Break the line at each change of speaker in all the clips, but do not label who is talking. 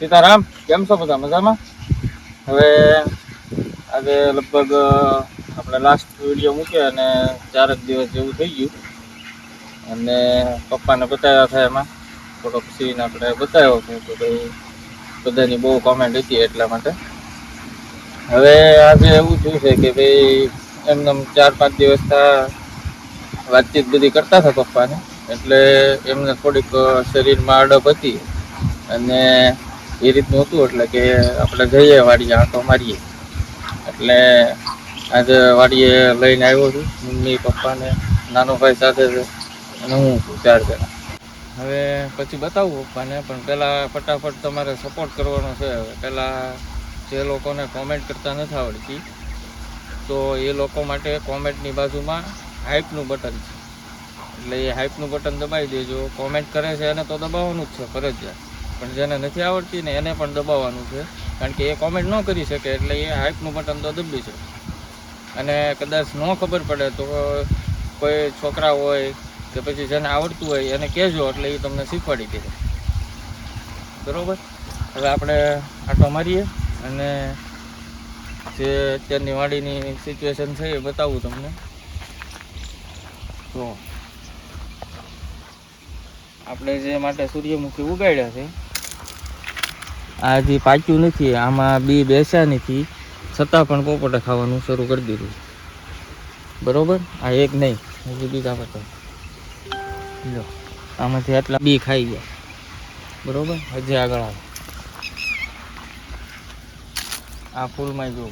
સીતારામ, કેમ છો બધા? મજામાં? હવે આજે લગભગ આપણે લાસ્ટ વીડિયો મૂક્યો અને ચારક દિવસ જેવું થઈ ગયું. અને પપ્પાને બતાવ્યા હતા એમાં. થોડોક સીન આપણે બતાવ્યો છે તો ભાઈ બધાની બહુ કોમેન્ટ હતી એટલા માટે. હવે આજે એવું થયું છે કે ભાઈ એમને ચાર પાંચ દિવસ વાતચીત બધી કરતા હતા પપ્પાને. એટલે એમને થોડીક શરીરમાં અડપ હતી. અને એ રીતનું હતું એટલે કે આપણે જઈએ વાડીએ આંટો મારીએ. એટલે આજે વાડીએ લઈને આવ્યો છું, મમ્મી પપ્પાને નાનો ભાઈ સાથે છે, અને હું છું ચાર જણા. હવે પછી બતાવું પપ્પાને, પણ પહેલાં ફટાફટ તમારે સપોર્ટ કરવાનો છે. હવે પહેલાં જે લોકોને કોમેન્ટ કરતા નથી આવડતી, તો એ લોકો માટે કોમેન્ટની બાજુમાં હાઇપનું બટન છે. એટલે એ હાઇપનું બટન દબાવી દેજો. કોમેન્ટ કરે છે એને તો દબાવવાનું જ છે ફરજિયાત. પણ જેને નથી આવડતી ને એને પણ દબાવવાનું છે. કારણ કે એ કોમેન્ટ ન કરી શકે એટલે એ હાઇપનું બટન તો દબી છે અને કદાચ ન ખબર પડે તો કોઈ છોકરા હોય કે પછી જેને આવડતું હોય એને કહેજો એટલે એ તમને શીખવાડી દે. બરાબર? હવે આપણે આટો મારીએ અને જે અત્યારની વાડીની સિચ્યુએશન છે એ બતાવું તમને. તો આપણે જે માટે સૂર્યમુખી ઉગાડ્યા છે આ જે પાક્યું નથી, આમાં બી બેસ્યા નથી. છતાં પણ પોપટે ખાવાનું શરૂ કરી દીધું. બરોબર? આ એક નહીં, હજી બીજા પચાસ લો, આમાંથી આટલા બી ખાઈ ગયા. બરોબર? હજી આગળ આવે. આ ફૂલમાં જો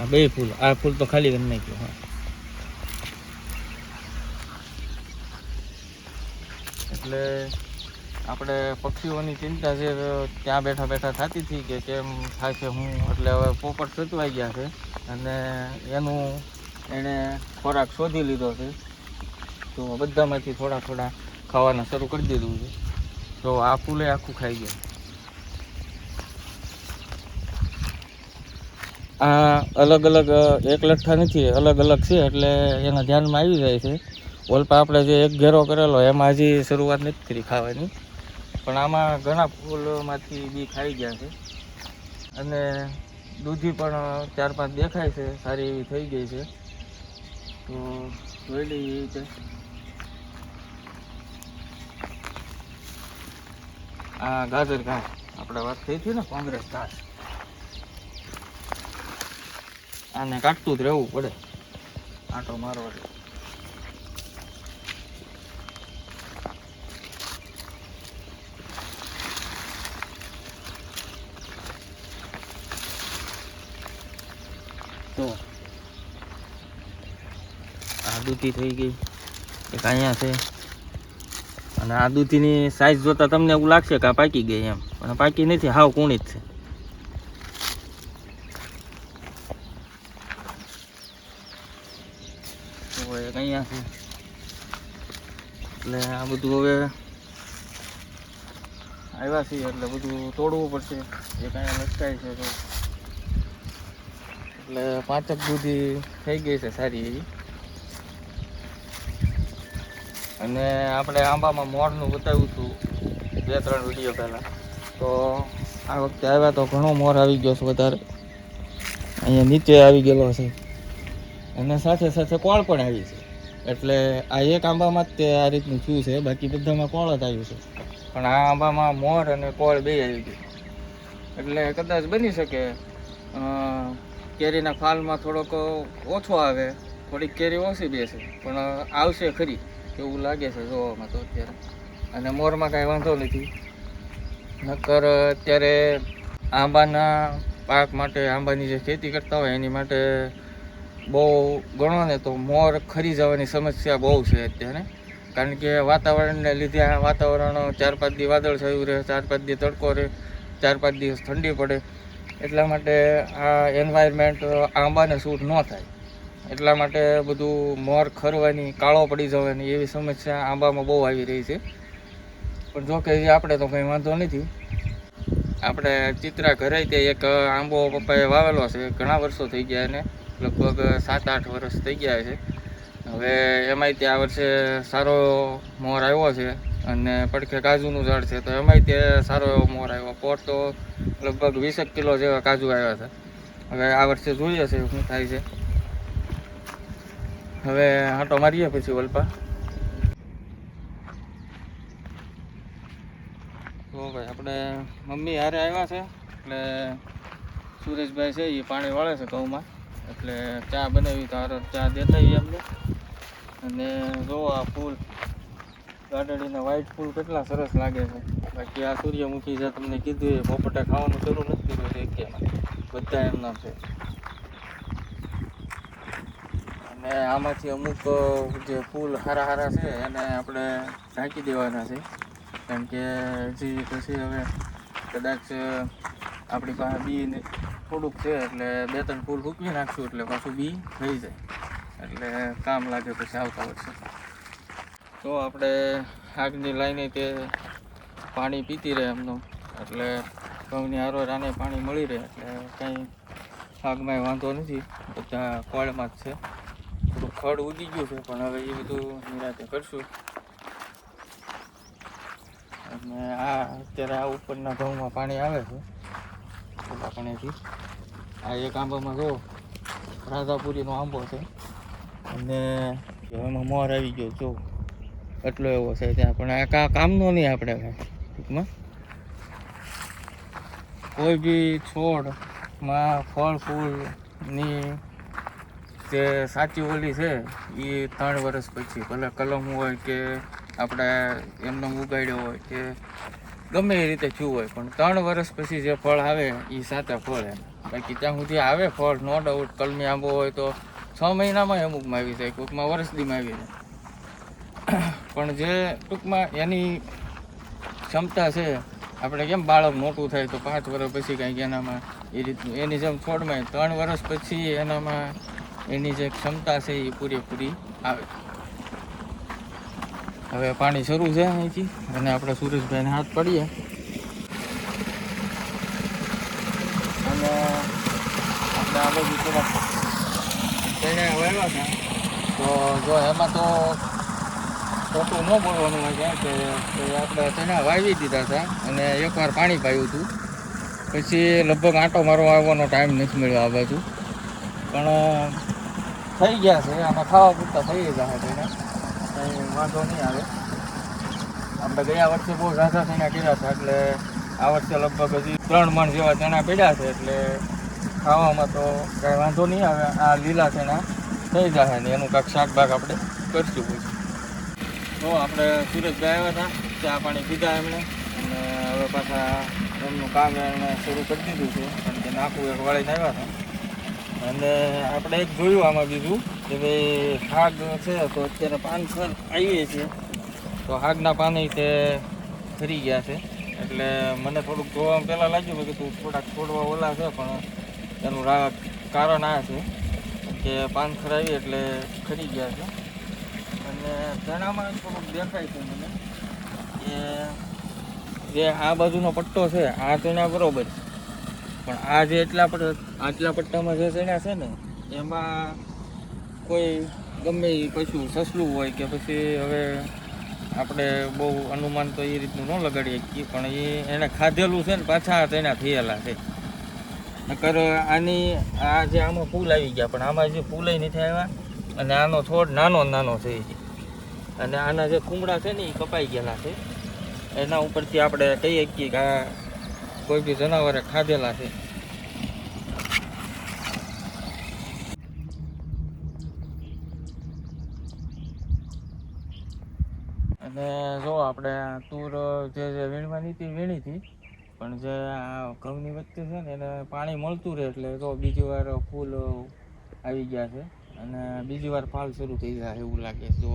આ બે ફૂલ, આ ફૂલ તો ખાલી કરી નાખ્યું હા એટલે આપણે પક્ષીઓની ચિંતા છે તો ત્યાં બેઠા બેઠા થતી હતી કે કેમ થાય છે હું? એટલે હવે પોપટ સચવાઈ ગયા છે અને એનું એણે ખોરાક શોધી લીધો છે. તો બધામાંથી થોડા થોડા ખાવાના શરૂ કરી દીધું છે. તો આ ફૂલે આખું ખાઈ ગયા. આ અલગ અલગ, એક લઠ્ઠા નથી, અલગ અલગ છે એટલે એના ધ્યાનમાં આવી જાય છે. ઓલપા આપણે જે એક ઘેરો કરેલો, એમાં હજી શરૂઆત નથી કરી ખાવાની. પણ આમાં ઘણા ફૂલમાંથી બી ખાઈ ગયા છે. અને દૂધી પણ ચાર પાંચ દેખાય છે, સારી એવી થઈ ગઈ છે. તો જોઈ લઈએ એ રીતે. આ ગાજર ઘાસ, આપણે વાત થઈ હતી ને, કોંગ્રેસ ઘાસ. આને કાઢતું જ રહેવું પડે. આટો મારો તો આ દૂધી થઈ ગઈ. એક અહીંયા છે. અને આ દૂધીની સાઈઝ જોતા તમને એવું લાગશે કે આ પાકી ગઈ એમ. પણ પાકી નથી, હાવ કૂણી જ છે. એક અહીંયા છે. એટલે આ બધું હવે આવ્યા છીએ, એટલે બધું તોડવું પડશે. જે કાંઈ લટકાય છે તો એટલે પાંચક દૂધી થઈ ગઈ છે સારી એવી. અને આપણે આંબામાં મોરનું બતાવ્યું હતું, બે ત્રણ વીડિયો પહેલાં. તો આ વખતે આવ્યા તો ઘણો મોર આવી ગયો છે વધારે. અહીંયા નીચે આવી ગયેલો છે. અને સાથે સાથે કોળ પણ આવી છે. એટલે આ એક આંબામાં જ તે આ રીતનું થયું છે. બાકી બધામાં કોળ જ આવ્યું છે. પણ આ આંબામાં મોર અને કોળ બે આવી ગયું. એટલે કદાચ બની શકે. કેરીના ફાલમાં થોડોક ઓછો આવે, થોડીક કેરી ઓછી બેસે, પણ આવશે ખરી એવું લાગે છે જોવામાં તો અત્યારે. અને મોરમાં કાંઈ વાંધો નથી. નકર અત્યારે આંબાના પાક માટે, આંબાની જે ખેતી કરતા હોય એની માટે બહુ ગણો ને તો મોર ખરી જવાની સમસ્યા બહુ છે અત્યારે. કારણ કે વાતાવરણને લીધે આ વાતાવરણ ચાર પાંચ દી વાદળ થયું રહે, ચાર પાંચ દી તડકો રહે, ચાર પાંચ દિવસ ઠંડી પડે. એટલા માટે આ એન્વાયરમેન્ટ આંબાને સૂટ ન થાય. એટલા માટે બધું મોર ખરવાની, કાળો પડી જવાની એવી સમસ્યા આંબામાં બહુ આવી રહી છે. પણ જો કે આપણે તો કંઈ વાંધો નથી. આપણે ચિત્રા ઘરે તે એક આંબો પપ્પાએ વાવેલો છે. ઘણા વર્ષો થઈ ગયા એને. લગભગ સાત આઠ વર્ષ થઈ ગયા છે. હવે એમાંય તે આ વર્ષે સારો મોર આવ્યો છે. અને પડખે કાજુનું ઝાડ છે. તો એમાંય તે સારો એવો મોર આવ્યો. પોર તો લગભગ વીસેક કિલો જેવા કાજુ આવ્યા હતા. હવે આ વર્ષે જોઈએ છે શું થાય છે. હવે આંટો મારીએ પછી વલપા. તો ભાઈ, આપણે મમ્મી હારે આવ્યા છે, એટલે સુરેશભાઈ છે એ પાણી વાળે છે ઘઉંમાં. એટલે ચા બનાવી, તો હારે ચા દેતા અમને અને જો આ ફૂલ. ગાડડીના વ્હાઈટ ફૂલ કેટલા સરસ લાગે છે. બાકી આ સૂર્યમુખી જે તમને કીધું એ પોપટા ખાવાનું શરૂ નથી કર્યું છે કે બધા એમના છે. અને આમાંથી અમુક જે ફૂલ હારા હારા છે એને આપણે ઢાંકી દેવાના છે. કેમ કે હજી પછી હવે કદાચ આપણી પાસે બી થોડુંક છે એટલે બે ત્રણ ફૂલ સૂકવી નાખશું એટલે પાછું બી થઈ જાય. એટલે કામ લાગે પછી આવતા વર્ષે. તો આપણે આગની લાઈને તે પાણી પીતી રહે એમનું. એટલે ઘઉંની હારોર આને પાણી મળી રહે, એટલે કંઈ આગમાં વાંધો નથી. બધા કોળમાં જ છે. થોડું ખડ ઉગી ગયું છે, પણ હવે એ બધું નિરાતે કરશું. અને આ અત્યારે આ ઉપરના ઘઉંમાં પાણી આવે છે. ખોટા પાણીથી આ એક આંબામાં જો રાધાપુરીનો આંબો છે. અને એમાં મોર આવી ગયો, જો. એટલો એવો છે ત્યાં, પણ આ કા, કામનો નહીં આપણે ટૂંકમાં. કોઈ બી છોડમાં ફળ ફૂલની જે સાચી ઓલી છે એ ત્રણ વર્ષ પછી, ભલે કલમ હોય કે આપણે એમને ઉગાડ્યો હોય કે ગમે એ રીતે થયું હોય, પણ ત્રણ વર્ષ પછી જે ફળ આવે એ સાચા ફળ એમ. બાકી ત્યાં સુધી આવે ફળ, નો ડાઉટ કલમી આંબો હોય તો છ મહિનામાં અમુકમાં આવી જાય, કોઈકમાં વર્ષ દીમાં આવી જાય. પણ જે ટૂંકમાં એની ક્ષમતા છે, આપણે કેમ બાળક મોટું થાય તો પાંચ વર્ષ પછી કંઈક એનામાં એ રીતનું, એની જેમ છોડમાં ત્રણ વર્ષ પછી એનામાં એની જે ક્ષમતા છે એ પૂરેપૂરી આવે. હવે પાણી શરૂ છે અહીંથી, અને આપણે સુરેશભાઈને હાથ પડીએ. અને આપણે આ બધું થોડાક હતા. તો જો એમાં તો ખોટું ન બોલવાનું હોય ક્યાં કે આપણે ચણા વાવી દીધા હતા અને એકવાર પાણી પાયું હતું. પછી લગભગ આંટો મારવા આવવાનો ટાઈમ નથી મળ્યો આ બાજુ. પણ થઈ ગયા છે. આમાં ખાવા પૂરતા થઈ ગયા છે કંઈ વાંધો નહીં આવે. આપણે ગયા વર્ષે બહુ ઝાઝા થઈને કર્યા હતા એટલે આ વર્ષે લગભગ હજી ત્રણ મણ જેવા ચણા પડ્યા છે. એટલે ખાવામાં તો કાંઈ વાંધો નહીં આવે. આ લીલા ચણા થઈ જશે ને એનું કાંઈક શાકભાગ આપણે કરશું પછી. તો આપણે સુરતભાઈ આવ્યા હતા, ચા પાણી પીધા એમણે. અને હવે પાછા એમનું કામ એમણે શરૂ કરી દીધું છે. કારણ કે નાખું એક વાળીને આવ્યા હતા. અને આપણે એક જોયું આમાં બીજું, કે ભાઈ હાગ છે, તો અત્યારે પાન ખર આવીએ છીએ. તો હાગના પાન તે ફરી ગયા છે. એટલે મને થોડુંક જોવામાં પહેલાં લાગ્યું કે તું થોડાક છોડવા ઓલા છે, પણ એનું કારણ આ છે કે પાન ખરાવી એટલે ખરી ગયા છે. અને તેનામાં થોડુંક દેખાય છે મને કે જે આ બાજુનો પટ્ટો છે, આ તેના બરોબર પણ આ જે એટલા આટલા પટ્ટામાં જે ચણા છે ને, એમાં કોઈ ગમે એ કશું સસલું હોય કે પછી હવે આપણે બહુ અનુમાન તો એ રીતનું ન લગાડીએ શકીએ પણ એ એને ખાધેલું છે ને, પાછા ચણા થયેલા છે. નકર આની, આ જે આમાં ફૂલ આવી ગયા, પણ આમાં જે ફૂલ નથી આવ્યા અને આનો છોડ નાનો નાનો છે અને આના જે કુમડા છે ને એ કપાઈ ગયેલા છે. એના ઉપરથી આપણે કહીએ કે આ કોઈ બી જનાવરે ખાધેલા છે. અને જો આપણે તૂર જે જે વીણવાની હતી વીણી હતી. પણ જે આ ઘઉંની વચ્ચે છે ને એને પાણી મળતું રહે એટલે જો બીજી વાર ફૂલ આવી ગયા છે. અને બીજી વાર ફાલ શરૂ થઈ જાય એવું લાગે તો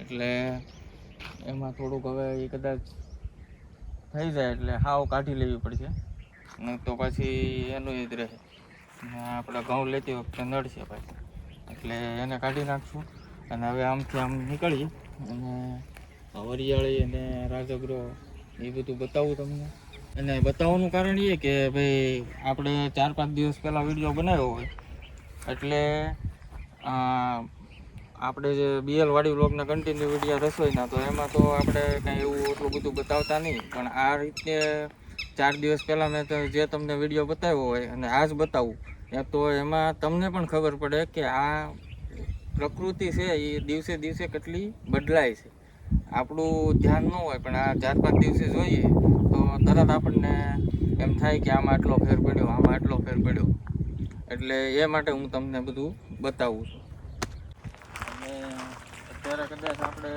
એટલે એમાં થોડુંક હવે એ કદાચ થઈ જાય એટલે હાવ કાઢી લેવી પડશે. નહીં તો પછી એનું એ જ રહે. ને આપણે ઘઉં લેતી વખતે નડશે ભાઈ એટલે એને કાઢી નાખશું અને હવે આમથી આમ નીકળીએ અને વરિયાળી અને રાજગૃહ એ બધું બતાવું તમને. અને બતાવવાનું કારણ એ કે ભાઈ, આપણે ચાર પાંચ દિવસ પહેલાં વીડિયો બનાવ્યો હોય. એટલે આપણે જે બીએલ વાડી બ્લોગના કન્ટિન્યુ વિડીયા રસોઈના તો એમાં તો આપણે કાંઈ એવું એટલું બધું બતાવતા નહીં. પણ આ રીતે ચાર દિવસ પહેલાં મેં જે તમને વીડિયો બતાવ્યો હોય અને આ જ બતાવું એ તો એમાં તમને પણ ખબર પડે કે આ પ્રકૃતિ છે એ દિવસે દિવસે કેટલી બદલાય છે. આપણું ધ્યાન ન હોય, પણ આ ચાર પાંચ દિવસે જોઈએ, તો તરત આપણને એમ થાય કે આમાં આટલો ફેર પડ્યો, આમાં આટલો ફેર પડ્યો. એટલે એ માટે હું તમને બધું બતાવું છું. અને અત્યારે કદાચ આપણે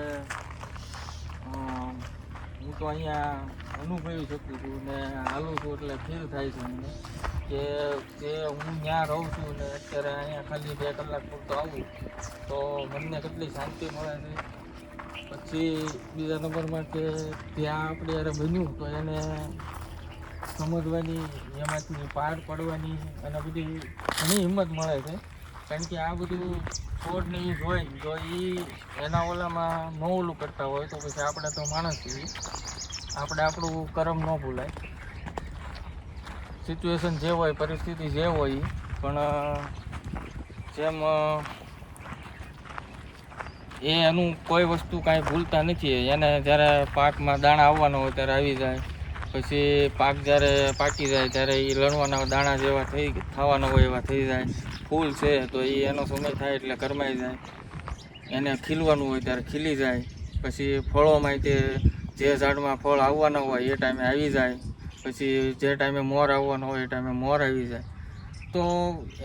હું તો અહીંયા અનુભવી શકું છું ને હાલું છું એટલે ફીલ થાય છે મને કે જે હું ત્યાં રહું છું ને અત્યારે અહીંયા ખાલી બે કલાક પૂરતો આવું, તો મનને કેટલી શાંતિ મળે છે. પછી બીજા નંબરમાં કે ત્યાં આપણે યારે બન્યું તો એને સમજવાની, એમાંથી પાર પડવાની અને બધી ઘણી હિંમત મળે છે. કારણ કે આ બધું છોડ ને એ હોય જો એ એના ઓલામાં ન ઓલું કરતા હોય તો પછી આપણે તો માણસ છીએ. આપણે આપણું કરમ ન ભૂલાય. સિચ્યુએશન જે હોય, પરિસ્થિતિ જે હોય. પણ જેમ એ એનું કોઈ વસ્તુ કાંઈ ભૂલતા નથી. એને જ્યારે પાકમાં દાણા આવવાના હોય ત્યારે આવી જાય. પછી પાક જ્યારે પાકી જાય ત્યારે એ લણવાના દાણા જેવા થઈ થવાના હોય એવા થઈ જાય. ફૂલ છે તો એ એનો સમય થાય એટલે કરમાઈ જાય. એને ખીલવાનું હોય ત્યારે ખીલી જાય. પછી ફળોમાં તે જે ઝાડમાં ફળ આવવાના હોય એ ટાઈમે આવી જાય. પછી જે ટાઈમે મોર આવવાનો હોય એ ટાઈમે મોર આવી જાય. તો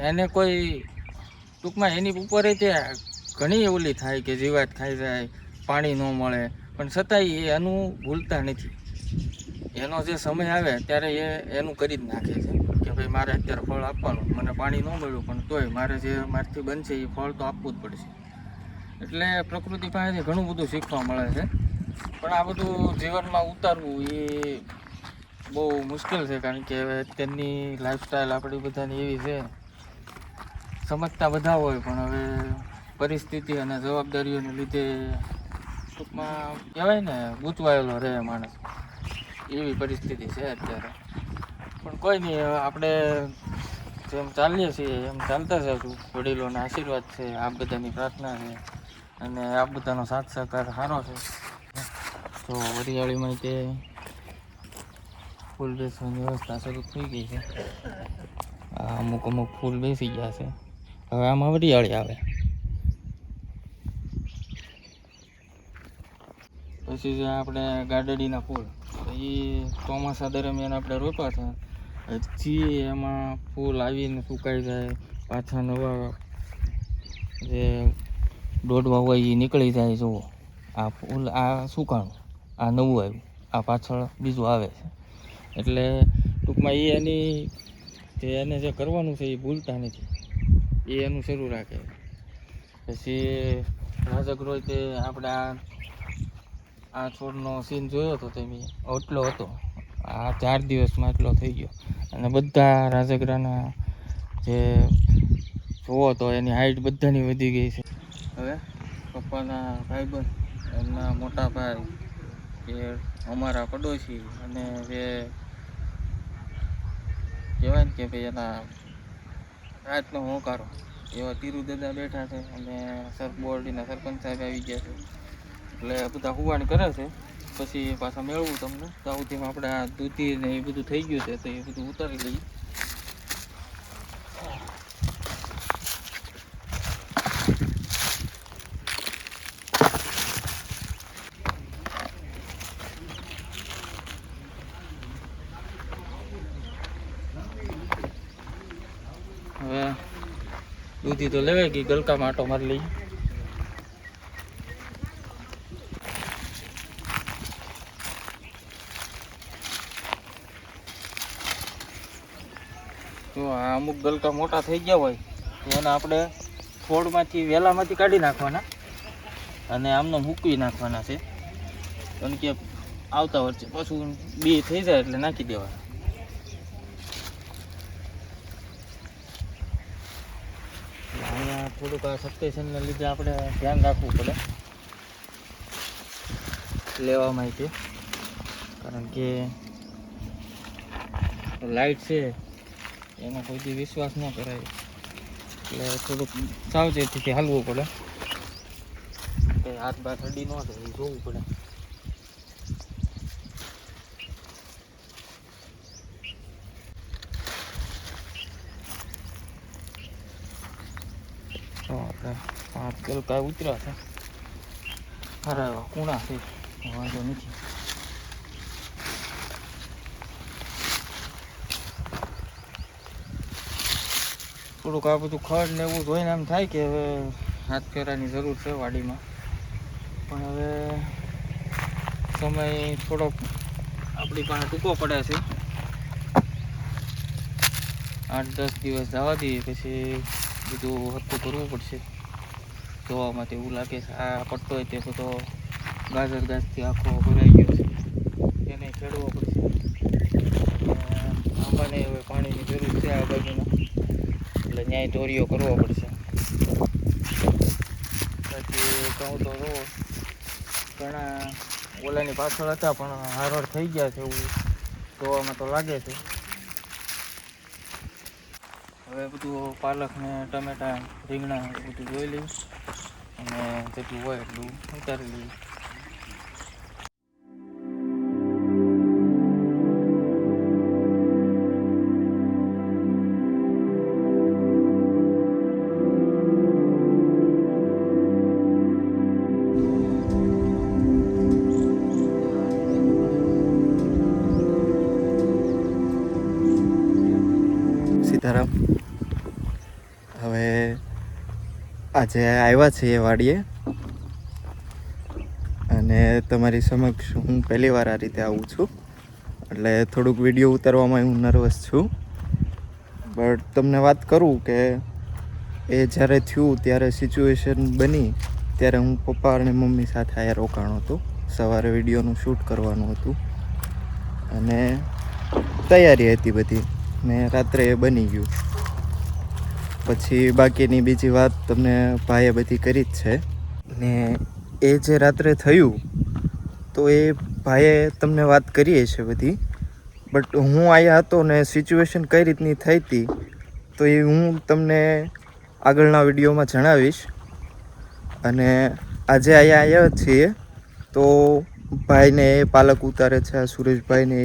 એને કોઈ ટૂંકમાં એની ઉપર તે ઘણી ઓલી થાય કે જીવાત ખાઈ જાય, પાણી ન મળે. પણ છતાંય એનું ભૂલતા નથી. એનો જે સમય આવે ત્યારે એ એનું કરી જ નાખે છે. કે ભાઈ મારે અત્યારે ફળ આપવાનું, મને પાણી ન મળ્યું પણ તોય મારે જે મારથી બનશે એ ફળ તો આપવું જ પડશે. એટલે પ્રકૃતિ પાસેથી ઘણું બધું શીખવા મળે છે. પણ આ બધું જીવનમાં ઉતારવું એ બહુ મુશ્કેલ છે, કારણ કે હવે અત્યારની લાઈફસ્ટાઈલ આપણી બધાની એવી છે. સમજતા બધા હોય, પણ હવે પરિસ્થિતિ અને જવાબદારીઓને લીધે ટૂંકમાં કહેવાય ને, ગૂંચવાયેલો રહે માણસ. એવી પરિસ્થિતિ છે અત્યારે. પણ કોઈ નહીં આપણે જેમ ચાલીએ છીએ, એમ ચાલતા જશું. વડીલોના આશીર્વાદ છે, આ બધાની પ્રાર્થના છે, અને આ બધાનો સાથ સહકાર સારો છે. તો વરિયાળીમાં તે ફૂલ બેસવાની વ્યવસ્થા શરૂ થઈ ગઈ છે અમુક અમુક ફૂલ બેસી ગયા છે. હવે આમાં વરિયાળી આવે. પછી છે આપણે ગાડડીના ફૂલ. એ ચોમાસા દરમિયાન આપણે રોપા છે હજી એમાં ફૂલ આવીને સુકાઈ જાય, પાછા નવા જે દોડવા હોય એ નીકળી જાય, જુઓ. આ ફૂલ, આ સુકાણું આ નવું આવ્યું. આ પાછળ બીજું આવે છે. એટલે ટૂંકમાં એ એની જે એને જે કરવાનું છે એ ભૂલતા નથી. એ એનું શરૂ રાખે. પછી રાજગરોય તે આપણે આ છોડનો સીન જોયો હતો તમે એટલો હતો. આ ચાર દિવસમાં એટલો થઈ ગયો. અને બધા રાજગરાના જે જોવો તો એની હાઈટ બધાની વધી ગઈ છે. હવે પપ્પાના ભાઈબંધ, એમના મોટા ભાઈ જે અમારા પડોશી અને જે કહેવાય ને કે ભાઈ એના રાતનો હોંકારો એવા દાદા બેઠા છે અને સર, બોર્ડીના સરપંચ સાહેબ આવી ગયા છે. એટલે બધા હુવાણ કરે છે. પછી પાછા મેળવું તમને. તો આપણે આ દૂધી ને એ બધું થઈ ગયું છે, તો એ બધું ઉતારી લઈએ. હવે દૂધી તો લેવાય ગઈ, ગલકામાં આટો મારી લઈએ જો આ અમુક ગલકા મોટા થઈ ગયા હોય, તો એને આપણે ફોડમાંથી વેલામાંથી કાઢી નાખવાના. અને આમનો મૂકવી નાખવાના છે. કારણ કે આવતા વર્ષે પાછું બે થઈ જાય એટલે નાખી દેવા અહીંયા થોડુંક આ સબસ્ટેશનને લીધે આપણે ધ્યાન રાખવું પડે. લેવામાં માહિતી કારણ કે લાઈટ છે. એનો કોઈથી વિશ્વાસ ન કરાય. એટલે થોડુંક સાવચેતીથી હાલવું પડે. હાથ બાર ઠડી ન થાય એ જોવું પડે. તો આપણે ગલકા ઉતર્યા છે. ખરા કુણા છે. વાંધો નથી. થોડુંક આ બધું ખડ ને એવું જોઈને એમ થાય કે હવે હાથ ફેરાની જરૂર છે વાડીમાં. પણ હવે સમય થોડોક આપણી પાસે ટૂંકો પડે છે. આઠ દસ દિવસ જવા દઈએ પછી બધું હતું કરવું પડશે. જોવામાં એવું લાગે છે. આ પટ્ટો હોય તે બધો ગાજર ગાજથી આખો ભરાઈ ગયો છે. તેને ખેડવો પડશે. આંબાને હવે પાણીની જરૂર છે આ બાજુમાં. એટલે ન્યાય ઢોરીઓ કરવો પડશે. બાકી કહું તો જો ઘણા ઓલાની પાછળ હતા, પણ હારવાર થઈ ગયા છે એવું જોવામાં તો લાગે છે. હવે બધું પાલક ને ટમેટા રીંગણા બધું જોઈ લઈએ અને જેટલું હોય એટલું ઉતારી લઈએ
સીતારામ હવે આજે આવ્યા છીએ વાડીએ. અને તમારી સમક્ષ હું પહેલી વાર આ રીતે આવું છું. એટલે થોડુંક વીડિયો ઉતારવામાં હું નર્વસ છું. બટ તમને વાત કરું કે એ જ્યારે થયું ત્યારે સિચ્યુએશન બની, ત્યારે હું પપ્પા અને મમ્મી સાથે આ રોકાણો હતો. સવારે વિડીયોનું શૂટ કરવાનું હતું. અને તૈયારી હતી બધી. ને રાત્રે બની ગયું. પછી બાકીની બીજી વાત તમને ભાઈએ બધી કરી જ છે. ને એ જે રાત્રે થયું, તો એ ભાઈએ તમને વાત કરીએ છે બધી. બટ હું અહીંયા હતો ને સિચ્યુએશન કઈ રીતની થઈ હતી, તો એ હું તમને આગળના વિડીયોમાં જણાવીશ. અને આજે અહીંયા આવ્યા છીએ, તો ભાઈને પાલક ઉતારે છે સુરેશભાઈને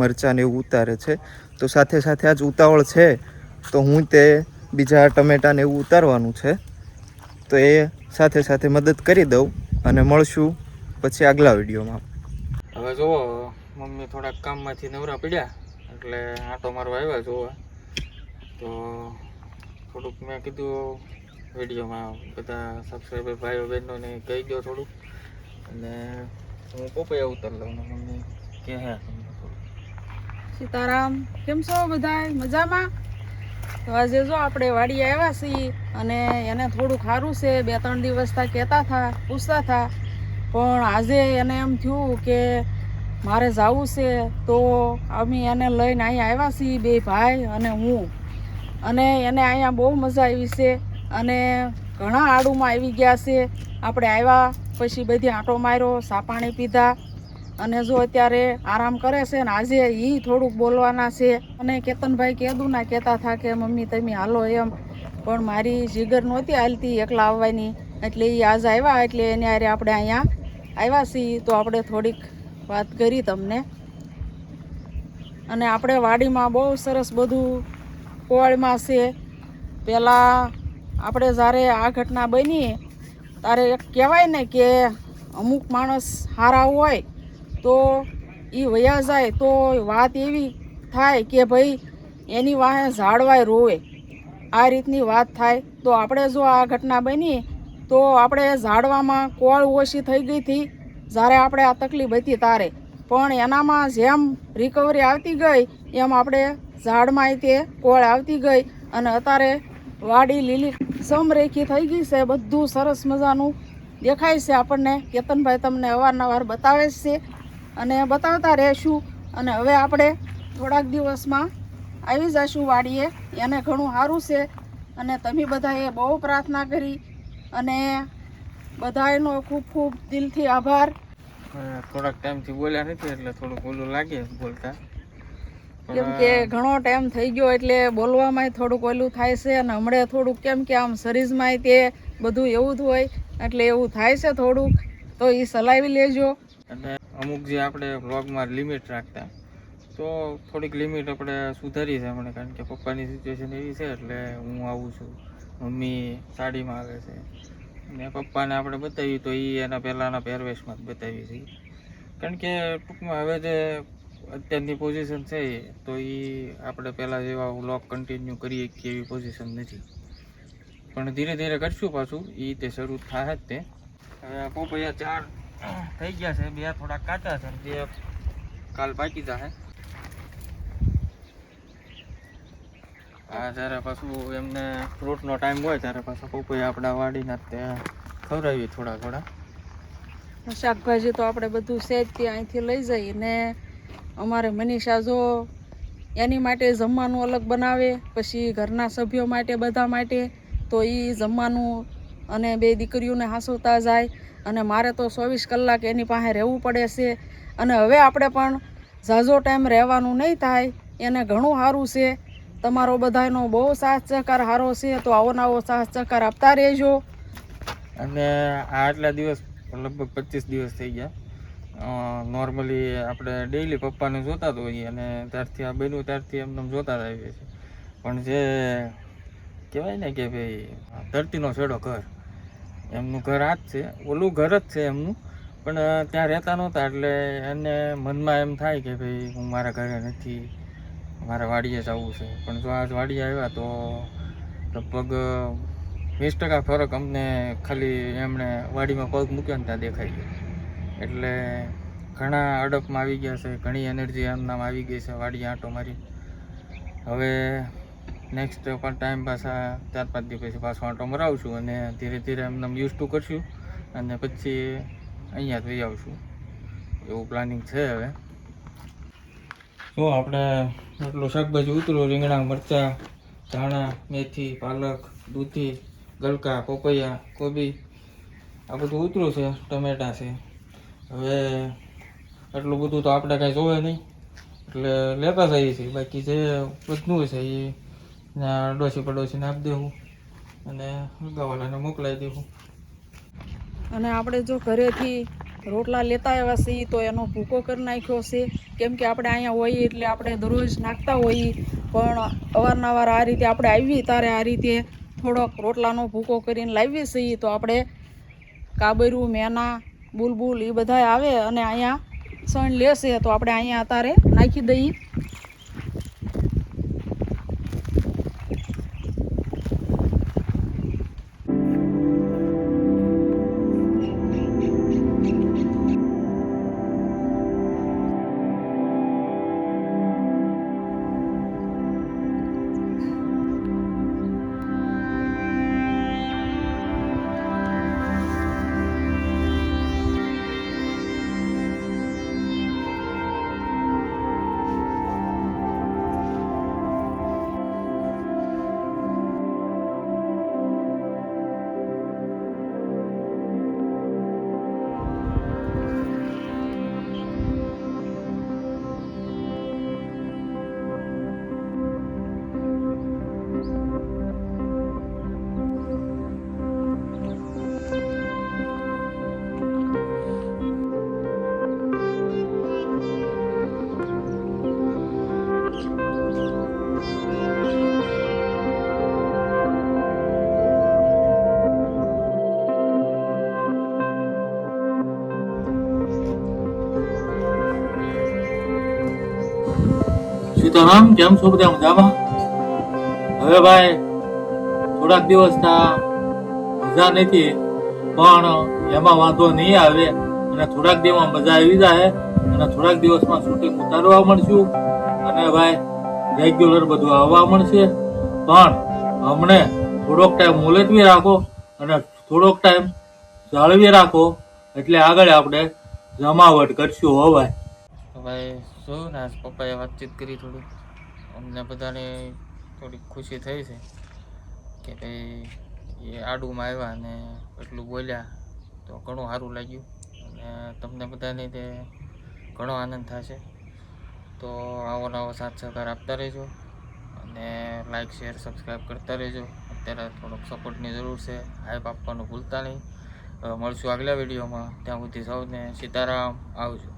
મરચાંને એવું ઉતારે છે. તો સાથે સાથે આજ ઉતાવળ છે, તો હું તે બીજા ટમેટાને એવું ઉતારવાનું છે. તો એ સાથે સાથે મદદ કરી દઉં અને મળશું પછી આગલા વિડીયોમાં.
હવે જુઓ, મમ્મી થોડાક કામમાંથી નવરા પડ્યા, એટલે આટો મારવા આવ્યા જોવા તો થોડુંક મેં કીધું વિડીયોમાં બધા સબસ્ક્રાઈબર ભાઈઓ બહેનોને કહી દો થોડુંક. અને હું પોપૈયા ઉતાર લઉં મમ્મી. કે હે?
સીતારામ. કેમ છો બધાય? મજામાં? તો આજે જો આપણે વાડી આવ્યા છીએ અને એને થોડું ખારું છે. બે ત્રણ દિવસ તા કહેતા હતા પૂછતા હતા પણ આજે એને એમ થયું કે મારે જવું છે. તો અમે એને લઈને અહીંયા આવ્યા છીએ બે ભાઈ અને હું. અને એને અહીંયા બહુ મજા આવી છે અને ઘણા આડુમાં આવી ગયા છે. આપણે આવ્યા, પછી બધી આંટો માર્યો સા પાણી પીધા અને જો અત્યારે આરામ કરે છે ને આજે એ થોડુંક બોલવાના છે. અને કેતનભાઈ કેદું ના કહેતા હતા કે, મમ્મી, તમે હાલો એમ. પણ મારી જીગર નહોતી હાલતી એકલા આવવાની. એટલે એ આજ આવ્યા, એટલે એને હારે આપણે અહીંયા આવ્યા છીએ. તો આપણે થોડીક વાત કરી તમને. અને આપણે વાડીમાં બહુ સરસ બધું કોળમાં છે. પહેલાં આપણે જ્યારે આ ઘટના બની, ત્યારે કહેવાય ને કે અમુક માણસ સારા હોય તો એ વયા જાય તો વાત એવી થાય કે ભાઈ એની વાહે ઝાડવાય રોવે. આ રીતની વાત થાય. તો આપણે જો આ ઘટના બની, તો આપણે ઝાડવામાં કોળ ઓછી થઈ ગઈ હતી. જ્યારે આપણે આ તકલીફ હતી તારે પણ એનામાં જેમ રિકવરી આવતી ગઈ, એમ આપણે ઝાડમાં તે કોળ આવતી ગઈ. અને અત્યારે વાડી લીલી સમરેખી થઈ ગઈ છે. બધું સરસ મજાનું દેખાય છે આપણને. કેતનભાઈ તમને અવારનવાર બતાવે છે. અને બતાવતા રહેશું. અને હવે આપણે થોડાક દિવસમાં આવી જશું વાડીએ. એને ઘણું સારું છે. અને તમે બધાએ બહુ પ્રાર્થના કરી. અને બધાનો ખૂબ ખૂબ દિલથી આભાર.
થોડાક ટાઈમથી બોલ્યા નથી એટલે થોડુંક ઓલું લાગે બોલતા.
કેમ કે ઘણો ટાઈમ થઈ ગયો એટલે બોલવામાં થોડુંક ઓલું થાય છે. અને હમણાં થોડુંક કેમ કે આમ શરીરમાં તે બધું એવું જ હોય. એટલે એવું થાય છે થોડુંક. તો એ સલાવી લેજો.
અને અમુક જે આપણે વ્લોગમાં લિમિટ રાખતા, તો થોડીક લિમિટ આપણે સુધારી છે હમણાં કારણ કે પપ્પાની સિચ્યુએશન એવી છે એટલે હું આવું છું. મમ્મી સાડીમાં આવે છે. ને પપ્પાને આપણે બતાવ્યું તો એ એના પહેલાંના પહેરવેશમાં જ બતાવી છે. કારણ કે ટૂંકમાં હવે જે અત્યારની પોઝિશન છે તો એ આપણે પહેલાં જેવા વ્લોગ કન્ટિન્યુ કરીએ કે એવી પોઝિશન નથી. પણ ધીરે ધીરે કરશું પાછું એ તે શરૂ થાય જ તે. હવે પોપૈયા ચાર થઈ ગયા છે. બે થોડા કાચા છે બે કાલ પાકી જશે આ જ્યારે પાછું એમને ફ્રૂટનો ટાઈમ હોય ત્યારે પાછા પોપૈયા આપણા વાડીના તે ખવડાવીએ થોડા થોડા
શાકભાજી તો આપણે બધું સેજ કે અહીંથી લઈ જઈએ ને અમારે મનીષા જો એની માટે જમવાનું અલગ બનાવે, પછી ઘરના સભ્યો માટે, બધા માટે, તો એ જમવાનું અને બે દીકરીઓને હાંસવતા જાય. અને મારે તો ચોવીસ કલાક એની પાસે રહેવું પડે છે. અને હવે આપણે પણ ઝાઝો ટાઈમ રહેવાનું નહીં થાય. એને ઘણું સારું છે. તમારો બધાનો બહુ સાથ સહકાર સારો છે. તો આવો ને આવો સાથ સહકાર આપતા રહેજો.
અને આટલા દિવસ લગભગ પચીસ દિવસ થઈ ગયા. નોર્મલી આપણે ડેઈલી પપ્પાને જોતા જ હોઈએ અને ત્યારથી આ બન્યું, ત્યારથી એમને જોતા જ આવીએ છીએ. પણ જે કહેવાય ને કે ભાઈ, ધરતીનો છેડો ઘર. એમનું ઘર આ જ છે. ઓલું ઘર જ છે એમનું. પણ ત્યાં રહેતા નહોતા એટલે એને મનમાં એમ થાય કે ભાઈ હું મારા ઘરે નથી. મારે વાડીએ જવું છે. પણ જો આજ વાડીએ આવ્યા તો લગભગ વીસ ટકા ફરક અમને ખાલી એમણે વાડીમાં પગ મૂક્યો ને ત્યાં દેખાઈ ગયો. એટલે ઘણા અડપમાં આવી ગયા છે. ઘણી એનર્જી એમનામાં આવી ગઈ છે. વાડી આંટો મારી હવે નેક્સ્ટ પણ ટાઈમ પાછા ચાર પાંચ દિવસ પછી પાછો આંટો મરાવશું અને ધીરે ધીરે એમને યુઝ ટુ કરશું અને પછી અહીંયા થઈ આવશું. એવું પ્લાનિંગ છે હવે. શું આપણે એટલું શાકભાજી ઉતરું રીંગણા, મરચાં, ધાણા, મેથી, પાલક, દૂધી, ગલકા, પપૈયા, કોબી, આ બધું ઉતરું છે, ટમેટા છે. હવે એટલું બધું તો આપણે કાંઈ જોવે નહીં. એટલે લેતા જઈએ છીએ. બાકી જે બધું છે એ ડોસી પડોશીને આપી દેવું. અને હલગાવાલાને મોકલાવી દેવું.
અને આપણે જો ઘરેથી રોટલા લેતા આવ્યા છીએ, તો એનો ભૂકો કરી નાખ્યો છે. કેમ કે આપણે અહીંયા હોઈએ એટલે આપણે દરરોજ નાખતા હોઈએ. પણ અવારનવાર આ રીતે આપણે આવીએ ત્યારે આ રીતે થોડોક રોટલાનો ભૂકો કરીને લાવીએ છીએ. તો આપણે કાબરું મેના, બુલબુલ એ બધા આવે અને અહીંયા સણ લેશે. તો આપણે અહીંયા અત્યારે નાખી દઈએ.
સીતારામ કેમ છો બધા મજામાં? હવે ભાઈ, થોડાક દિવસ મજા નથી, પણ એમાં વાંધો નહીં આવે. અને થોડાક દિવસમાં મજા આવી જાય, અને થોડાક દિવસમાં શૂટિંગ ઉતારવા મળશું. અને ભાઈ રેગ્યુલર બધું આવવા મળશે. પણ અમને થોડોક ટાઈમ મુલતવી રાખો, અને થોડોક ટાઈમ જાળવી રાખો. એટલે આગળ આપણે જમાવટ કરશું હો ભાઈ. ભાઈ શું? ને આજ પપ્પાએ વાતચીત કરી થોડી અમને બધાને થોડીક ખુશી થઈ છે કે ભાઈ, એ આડુમાં આવ્યા અને એટલું બોલ્યા તો ઘણું સારું લાગ્યું. અને તમને બધાને તે ઘણો આનંદ થશે. તો આવો નવો સાથ સહકાર આપતા રહેજો અને લાઈક, શેર, સબસ્ક્રાઈબ કરતા રહેજો. અત્યારે થોડોક સપોર્ટની જરૂર છે. હાઈપ આપવાનું ભૂલતા નહીં. મળશું આગલા વિડીયોમાં. ત્યાં સુધી સૌને સીતારામ. આવજો.